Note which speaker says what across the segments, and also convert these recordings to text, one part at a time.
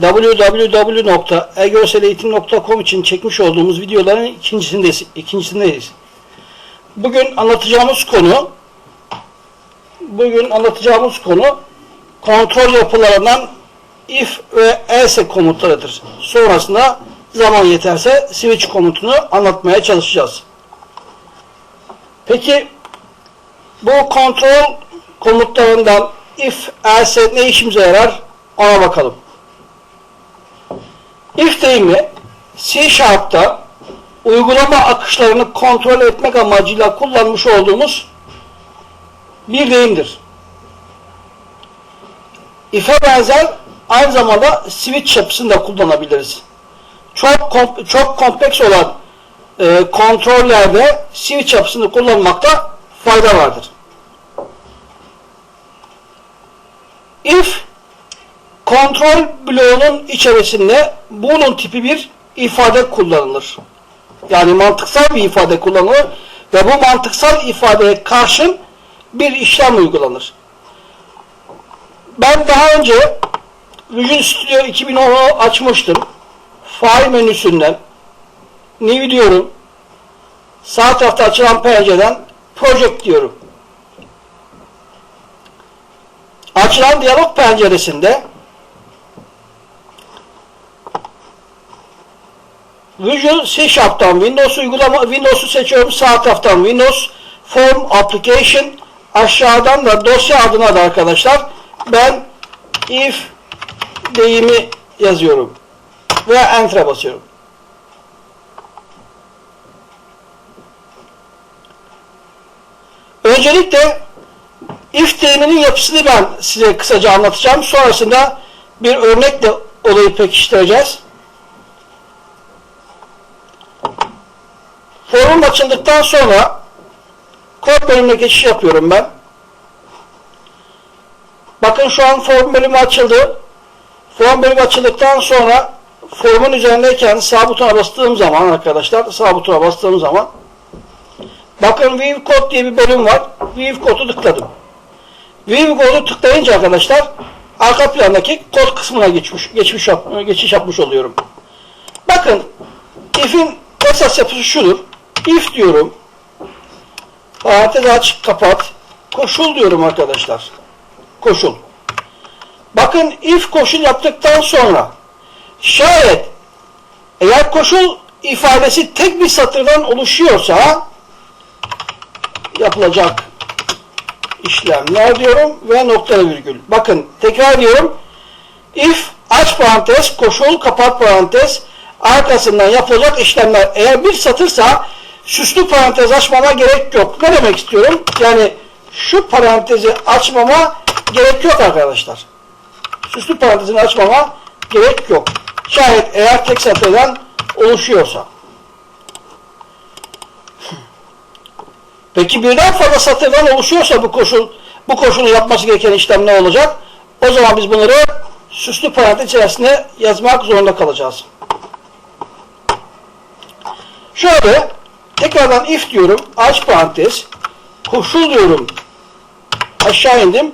Speaker 1: www.egerseleğitim.com için çekmiş olduğumuz videoların ikincisindeyiz. ikincisindeyiz. Bugün anlatacağımız konu bugün anlatacağımız konu kontrol yapılarından if ve else komutlarıdır. Sonrasında zaman yeterse switch komutunu anlatmaya çalışacağız. Peki bu kontrol komutlarından if, else ne işimize yarar ona bakalım. If deyimi C Sharp'ta uygulama akışlarını kontrol etmek amacıyla kullanmış olduğumuz bir deyimdir. If'e benzer aynı zamanda switch yapısında kullanabiliriz. Çok kom çok kompleks olan e, kontrollerde switch yapısını kullanmakta fayda vardır. If kontrol bloğunun içerisinde bunun tipi bir ifade kullanılır. Yani mantıksal bir ifade kullanılır ve bu mantıksal ifadeye karşın bir işlem uygulanır. Ben daha önce Visual Studio 2010'u açmıştım. File menüsünden New diyorum. Sağ tarafta açılan pencereden Project diyorum. Açılan diyalog penceresinde Visual C Sharp'tan Windows uygulama Windows'u seçiyorum. Sağ taraftan Windows Form Application aşağıdan da dosya adına da arkadaşlar ben if deyimi yazıyorum ve enter'a basıyorum. Öncelikle if deyiminin yapısını ben size kısaca anlatacağım. Sonrasında bir örnekle olayı pekiştireceğiz. Forum açıldıktan sonra kod bölümüne geçiş yapıyorum ben. Bakın şu an form bölümü açıldı. Form bölümü açıldıktan sonra formun üzerindeyken sağ butona bastığım zaman arkadaşlar sağ butona bastığım zaman bakın View Code diye bir bölüm var. View Code'u tıkladım. View Code'u tıklayınca arkadaşlar arka plandaki kod kısmına geçmiş, geçmiş geçiş yapmış oluyorum. Bakın if'in esas yapısı şudur. If diyorum. Parantez aç, kapat. Koşul diyorum arkadaşlar. Koşul. Bakın if koşul yaptıktan sonra şayet eğer koşul ifadesi tek bir satırdan oluşuyorsa yapılacak işlemler diyorum ve nokta virgül. Bakın tekrar diyorum. If aç parantez, koşul kapat parantez arkasından yapılacak işlemler eğer bir satırsa süslü parantez açmama gerek yok. Ne demek istiyorum? Yani şu parantezi açmama gerek yok arkadaşlar. Süslü parantezini açmama gerek yok. Şayet eğer tek satırdan oluşuyorsa. Peki birden fazla satırdan oluşuyorsa bu koşul bu koşulu yapması gereken işlem ne olacak? O zaman biz bunları süslü parantez içerisinde yazmak zorunda kalacağız. Şöyle tekrardan if diyorum aç parantez. Koşul diyorum. Aşağı indim.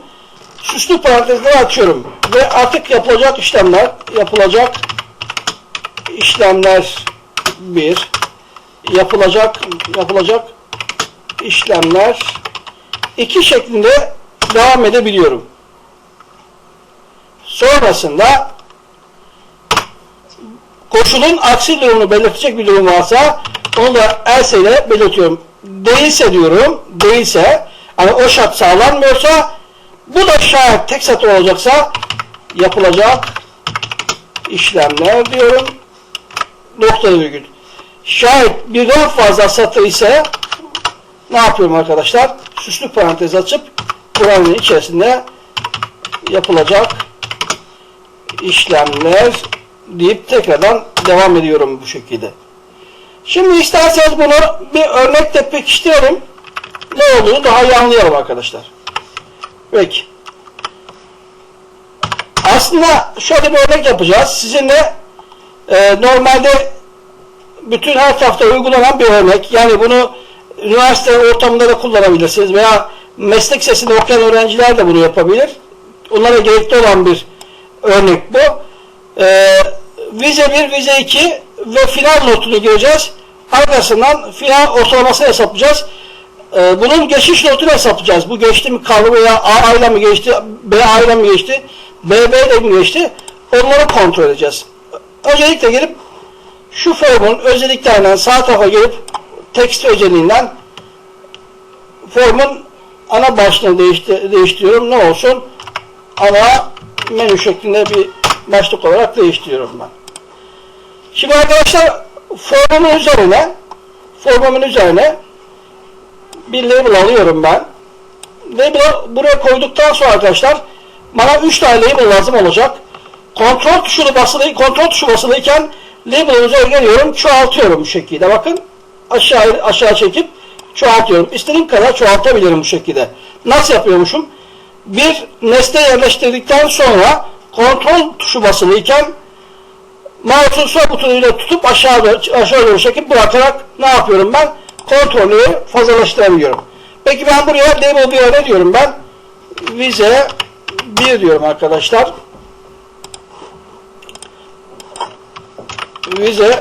Speaker 1: Süslü parantezleri açıyorum. Ve artık yapılacak işlemler yapılacak işlemler bir yapılacak yapılacak işlemler iki şeklinde devam edebiliyorum. Sonrasında koşulun aksi durumunu belirtecek bir durum varsa onu da else ile belirtiyorum. Değilse diyorum, değilse hani o şart sağlanmıyorsa bu da şayet tek satır olacaksa yapılacak işlemler diyorum. Nokta virgül. Şayet birden fazla satır ise ne yapıyorum arkadaşlar? Süslü parantez açıp buranın içerisinde yapılacak işlemler deyip tekrardan devam ediyorum bu şekilde. Şimdi isterseniz bunu bir örnekle pekiştirelim. Ne olduğunu daha iyi anlayalım arkadaşlar. Peki. Aslında şöyle bir örnek yapacağız. Sizinle e, normalde bütün her tarafta uygulanan bir örnek. Yani bunu üniversite ortamında da kullanabilirsiniz veya meslek sesinde okuyan öğrenciler de bunu yapabilir. Onlara gerekli olan bir örnek bu. Ee, vize 1, vize 2 ve final notunu gireceğiz. Arkasından final ortalamasını hesaplayacağız. Ee, bunun geçiş notunu hesaplayacağız. Bu geçti mi kaldı veya A ile mi geçti, B A ile geçti, B B ile mi geçti? Onları kontrol edeceğiz. Öncelikle gelip şu formun özelliklerinden sağ tarafa gelip text özelliğinden formun ana başlığını değişti- değiştiriyorum. Ne olsun? Ana menü şeklinde bir başlık olarak değiştiriyorum ben. Şimdi arkadaşlar formumun üzerine formumun üzerine bir label alıyorum ben. Label'ı buraya koyduktan sonra arkadaşlar bana 3 tane label lazım olacak. Kontrol tuşunu basılı, kontrol tuşu basılıyken label'ın üzerine geliyorum, çoğaltıyorum bu şekilde. Bakın aşağı aşağı çekip çoğaltıyorum. İstediğim kadar çoğaltabilirim bu şekilde. Nasıl yapıyormuşum? Bir nesne yerleştirdikten sonra kontrol tuşu basılıyken mouse'un sol butonuyla tutup aşağı doğru, aşağı doğru çekip bırakarak ne yapıyorum ben? Kontrolü fazlalaştırabiliyorum. Peki ben buraya label bir ne diyorum ben? Vize 1 diyorum arkadaşlar. Vize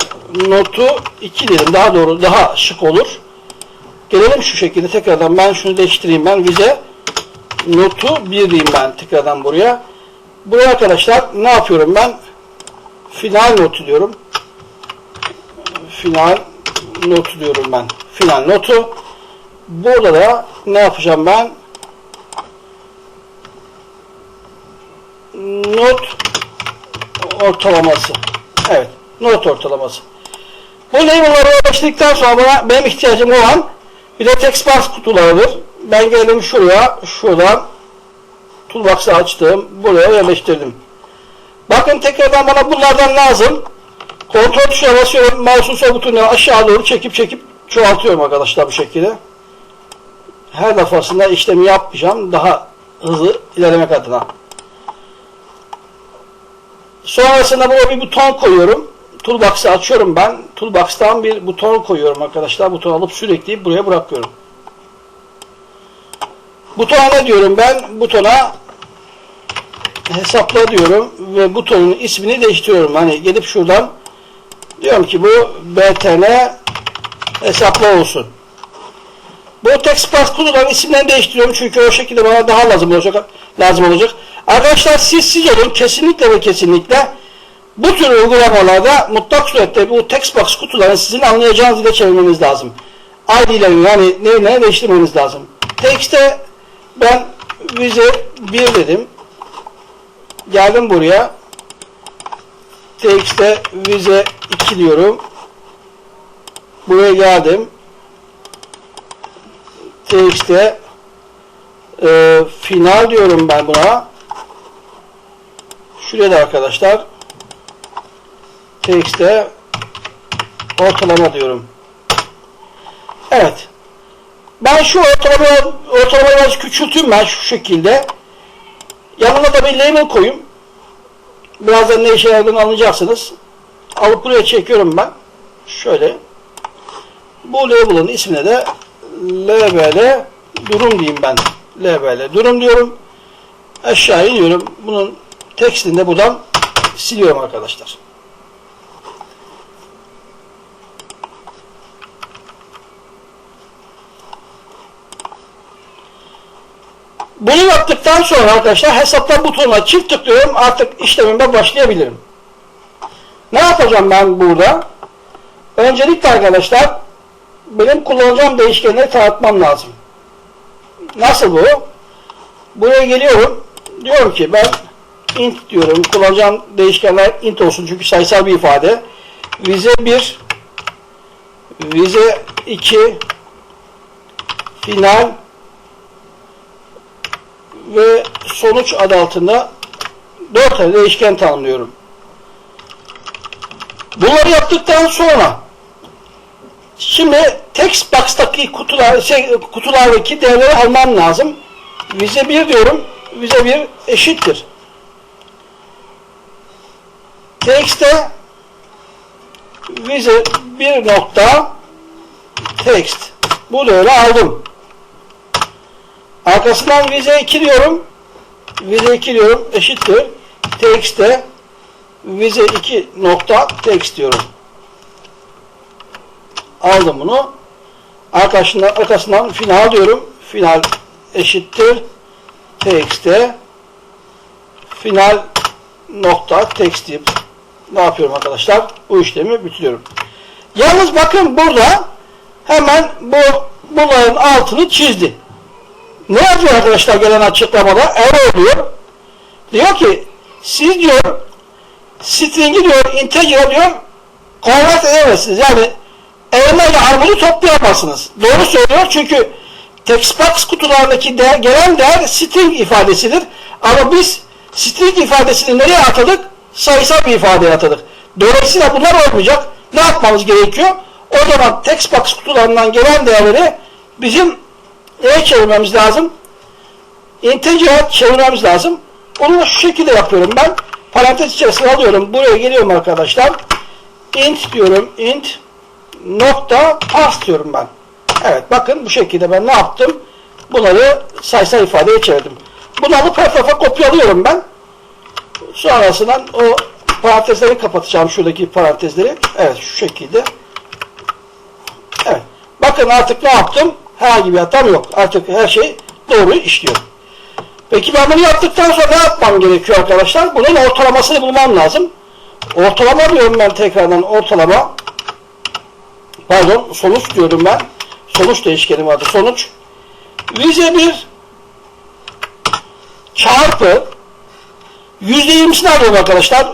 Speaker 1: notu 2 dedim. Daha doğru, daha şık olur. Gelelim şu şekilde tekrardan ben şunu değiştireyim ben. Vize notu 1 diyeyim ben tekrardan buraya. Buraya arkadaşlar ne yapıyorum ben? Final notu diyorum. Final notu diyorum ben. Final notu. Burada da ne yapacağım ben? Not ortalaması. Evet. Not ortalaması. Bu label'ları uğraştıktan sonra bana, benim ihtiyacım olan bir de text box kutularıdır. Ben geldim şuraya, şuradan toolbox'ı açtım. Buraya yerleştirdim. Bakın tekrardan bana bunlardan lazım. Kontrol tuşuna basıyorum. Mouse'un sol butonunu aşağı doğru çekip çekip çoğaltıyorum arkadaşlar bu şekilde. Her defasında işlemi yapmayacağım. Daha hızlı ilerlemek adına. Sonrasında buraya bir buton koyuyorum. Toolbox'ı açıyorum ben. Toolbox'tan bir buton koyuyorum arkadaşlar. Buton alıp sürekli buraya bırakıyorum. Butona ne diyorum ben? Butona hesapla diyorum ve butonun ismini değiştiriyorum. Hani gelip şuradan diyorum ki bu btn hesapla olsun. Bu text box kutuların isimlerini değiştiriyorum çünkü o şekilde bana daha lazım olacak. Lazım olacak. Arkadaşlar siz siz olun kesinlikle ve kesinlikle bu tür uygulamalarda mutlak surette bu text box kutularını sizin anlayacağınız dile çevirmeniz lazım. ID'lerini yani neyine değiştirmeniz lazım. Text'e ben vize 1 dedim. Geldim buraya. TX'te vize 2 diyorum. Buraya geldim. TX'te e, final diyorum ben buna. Şuraya da arkadaşlar TX'te ortalama diyorum. Evet. Ben şu ortalamayı, ortalamayı biraz küçülteyim ben şu şekilde. Yanına da bir label koyayım. Birazdan ne işe yaradığını anlayacaksınız. Alıp buraya çekiyorum ben. Şöyle. Bu label'ın ismine de LBL durum diyeyim ben. LBL durum diyorum. Aşağı iniyorum. Bunun tekstini de buradan siliyorum arkadaşlar. Bunu yaptıktan sonra arkadaşlar hesaplar butonuna çift tıklıyorum. Artık işlemime başlayabilirim. Ne yapacağım ben burada? Öncelikle arkadaşlar benim kullanacağım değişkenleri tanıtmam lazım. Nasıl bu? Buraya geliyorum. Diyorum ki ben int diyorum. Kullanacağım değişkenler int olsun çünkü sayısal bir ifade. Vize 1 vize 2 final ve sonuç adı altında 4 tane değişken tanımlıyorum. Bunları yaptıktan sonra şimdi text box'taki kutular, şey, kutulardaki değerleri almam lazım. Vize 1 diyorum. Vize 1 eşittir. Text'te vize 1 nokta text. Bu değeri aldım. Arkasından vize 2 diyorum. Vize 2 diyorum. Eşittir. Text'te vize 2 nokta text diyorum. Aldım bunu. Arkasından, arkasından final diyorum. Final eşittir text'e final nokta text deyip ne yapıyorum arkadaşlar? Bu işlemi bitiriyorum. Yalnız bakın burada hemen bu bunların altını çizdi. Ne yazıyor arkadaşlar gelen açıklamada? Error diyor. Diyor ki siz diyor string'i diyor integer diyor convert edemezsiniz. Yani elma ile armudu toplayamazsınız. Doğru söylüyor çünkü textbox kutularındaki değer, gelen değer string ifadesidir. Ama biz string ifadesini nereye atadık? Sayısal bir ifadeye atadık. Dolayısıyla bunlar olmayacak. Ne yapmamız gerekiyor? O zaman textbox kutularından gelen değerleri bizim neye çevirmemiz lazım? Integer'e çevirmemiz lazım. Onu da şu şekilde yapıyorum ben. Parantez içerisine alıyorum. Buraya geliyorum arkadaşlar. int diyorum. int nokta pass diyorum ben. Evet bakın bu şekilde ben ne yaptım? Bunları sayısal ifadeye çevirdim. Bunu alıp her tarafa kopyalıyorum ben. Sonrasından o parantezleri kapatacağım. Şuradaki parantezleri. Evet şu şekilde. Evet. Bakın artık ne yaptım? Herhangi bir hatam yok. Artık her şey doğru işliyor. Peki ben bunu yaptıktan sonra ne yapmam gerekiyor arkadaşlar? Bunun ortalamasını bulmam lazım. Ortalama diyorum ben tekrardan ortalama. Pardon sonuç diyorum ben. Sonuç değişkenim adı sonuç. Vize 1 çarpı yüzde yirmisini alıyorum arkadaşlar.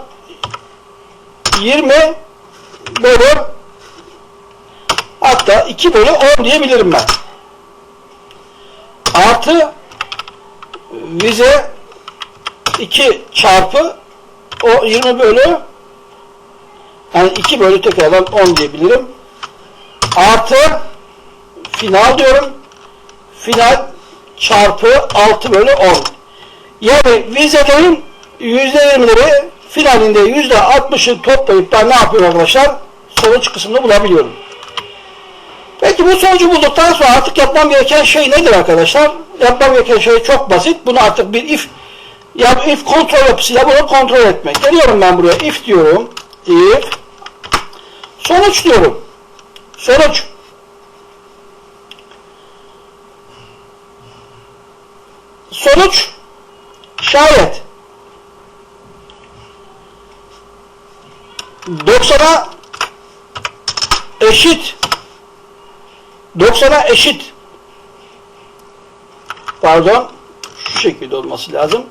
Speaker 1: 20 bölü hatta 2 bölü 10 diyebilirim ben. Artı vize 2 çarpı o 20 bölü yani 2 bölü tekrardan 10 diyebilirim. Artı final diyorum. Final çarpı 6 bölü 10. Yani vizelerin %20'leri finalinde %60'ı toplayıp ben ne yapıyorum arkadaşlar? Sonuç kısmını bulabiliyorum. Peki bu sonucu bulduktan sonra artık yapmam gereken şey nedir arkadaşlar? Yapmam gereken şey çok basit. Bunu artık bir if ya if kontrol yapısıyla bunu kontrol etmek. Geliyorum ben buraya if diyorum. If sonuç diyorum. Sonuç sonuç şayet 90'a eşit 90'a eşit. Pardon şu şekilde olması lazım.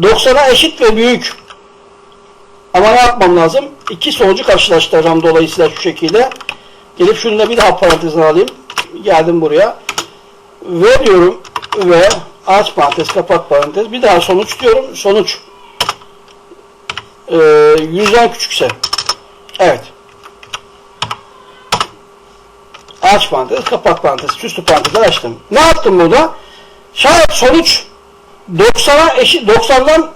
Speaker 1: 90'a eşit ve büyük. Ama ne yapmam lazım? İki sonucu karşılaştıracağım dolayısıyla şu şekilde. Gelip şunu da bir daha parantezine alayım. Geldim buraya. Ve diyorum. Ve aç parantez kapat parantez. Bir daha sonuç diyorum. Sonuç. E, yüzden küçükse. Evet aç parantez kapat parantez süslü parantezler açtım. Ne yaptım burada? Şayet sonuç 90'a eşit 90'dan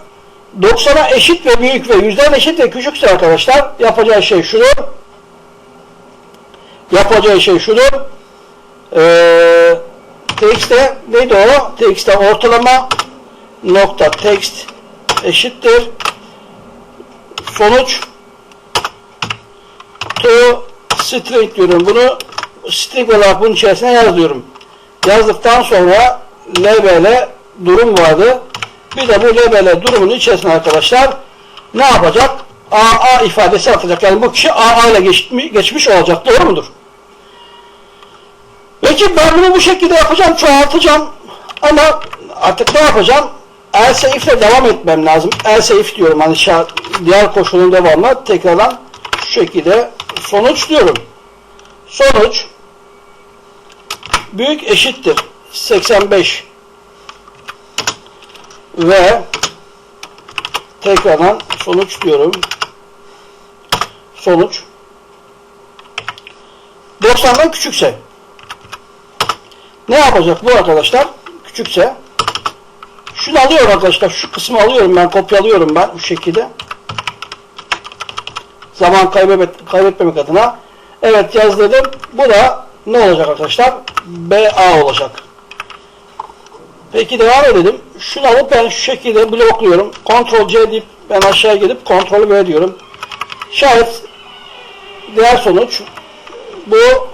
Speaker 1: 90'a eşit ve büyük ve yüzden eşit ve küçükse arkadaşlar. Yapacağı şey şudur. Yapacağı şey şudur. Eee text'te neydi o? Text'te ortalama nokta text eşittir. Sonuç to string diyorum. Bunu string olarak bunun içerisine yazıyorum. Yazdıktan sonra lbl durum vardı. Bir de bu lbl durumun içerisine arkadaşlar ne yapacak? AA ifadesi atacak. Yani bu kişi AA ile geçmiş, geçmiş olacak. Doğru mudur? Peki ben bunu bu şekilde yapacağım, çoğaltacağım. Ama artık ne yapacağım? Else if ile devam etmem lazım. Else if diyorum. Hani şart, diğer koşulun devamlı tekrardan şu şekilde sonuç diyorum. Sonuç büyük eşittir 85 ve tekrardan sonuç diyorum. Sonuç 90'dan küçükse ne yapacak bu arkadaşlar? Küçükse şunu alıyorum arkadaşlar. Şu kısmı alıyorum ben. Kopyalıyorum ben bu şekilde. Zaman kaybetmek, kaybetmemek adına. Evet yazdırdım. Bu da ne olacak arkadaşlar? BA olacak. Peki devam edelim. Şunu alıp ben şu şekilde blokluyorum. Ctrl C deyip Ben aşağı gelip kontrol V diyorum. Şayet diğer sonuç bu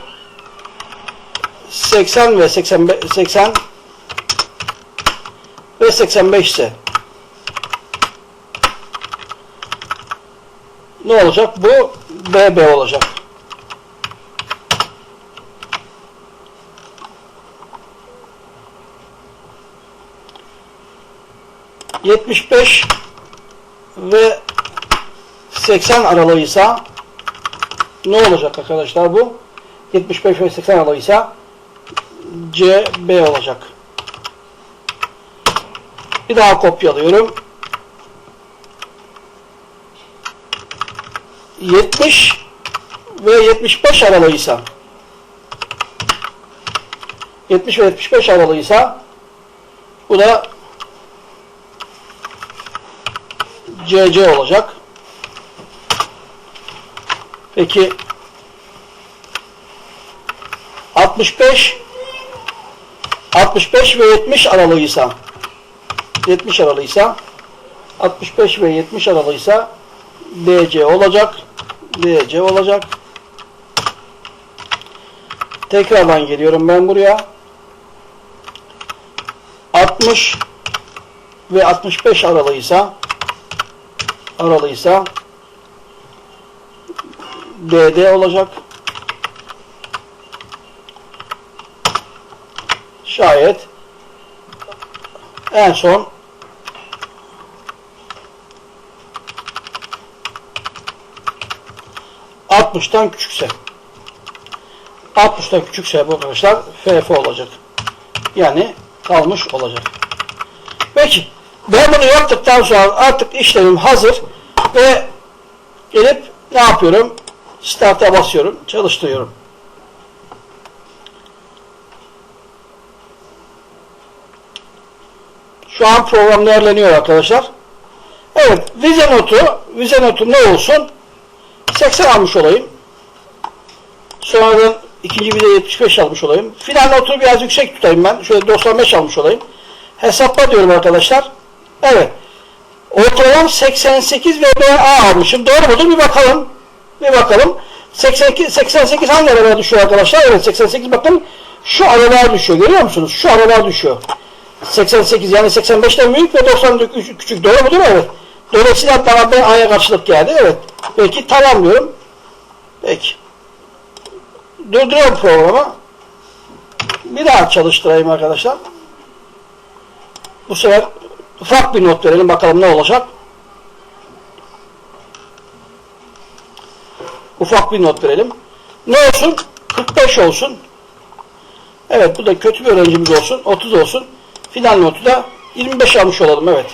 Speaker 1: 80 ve 85 80 ve 85 ise ne olacak? Bu BB olacak. Yetmiş beş ve 80 aralığıysa ne olacak arkadaşlar bu? 75 ve 80 aralığıysa CB olacak. Bir daha kopyalıyorum. 70 ve 75 aralığıysa 70 ve 75 aralığıysa bu da CC olacak. Peki 65 65 ve 70 aralığıysa 70 aralığıysa 65 ve 70 aralığıysa DC olacak. DC olacak. Tekrardan geliyorum ben buraya. 60 ve 65 aralığıysa aralığıysa DD olacak. Şayet en son ...60'tan küçükse... ...60'tan küçükse bu arkadaşlar... ...FF olacak. Yani kalmış olacak. Peki... ...ben bunu yaptıktan sonra artık işlemim hazır... ...ve... ...gelip ne yapıyorum? Start'a basıyorum, çalıştırıyorum. Şu an program değerleniyor arkadaşlar. Evet, vize notu, vize notu ne olsun? 80 almış olayım. Sonradan ikinci vize 75 almış olayım. Final notu biraz yüksek tutayım ben. Şöyle 95 almış olayım. Hesapla diyorum arkadaşlar. Evet. Ortalamam 88 ve BA almışım. Doğru mudur? Bir bakalım. Bir bakalım. 82, 88 hangi aralar düşüyor arkadaşlar? Evet 88 bakın şu aralar düşüyor. Görüyor musunuz? Şu aralar düşüyor. 88 yani 85'ten büyük ve 93 küçük. Doğru mudur? Evet. Dolayısıyla bana B A'ya karşılık geldi. Evet. Peki tamam diyorum. Peki. Durduruyorum programı. Bir daha çalıştırayım arkadaşlar. Bu sefer ufak bir not verelim. Bakalım ne olacak. Ufak bir not verelim. Ne olsun? 45 olsun. Evet bu da kötü bir öğrencimiz olsun. 30 olsun. Final notu da 25 almış olalım. Evet.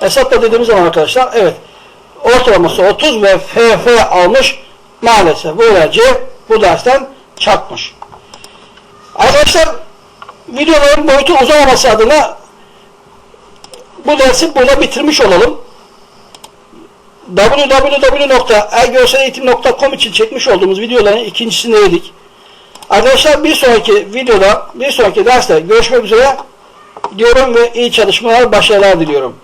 Speaker 1: Hesapla dediğimiz zaman arkadaşlar evet. Ortalaması 30 ve FF almış. Maalesef bu öğrenci bu dersten çakmış. Arkadaşlar videoların boyutu uzamaması adına bu dersi burada bitirmiş olalım www.ergörseleğitim.com için çekmiş olduğumuz videoların ikincisindeydik. Arkadaşlar bir sonraki videoda, bir sonraki derste görüşmek üzere diyorum ve iyi çalışmalar, başarılar diliyorum.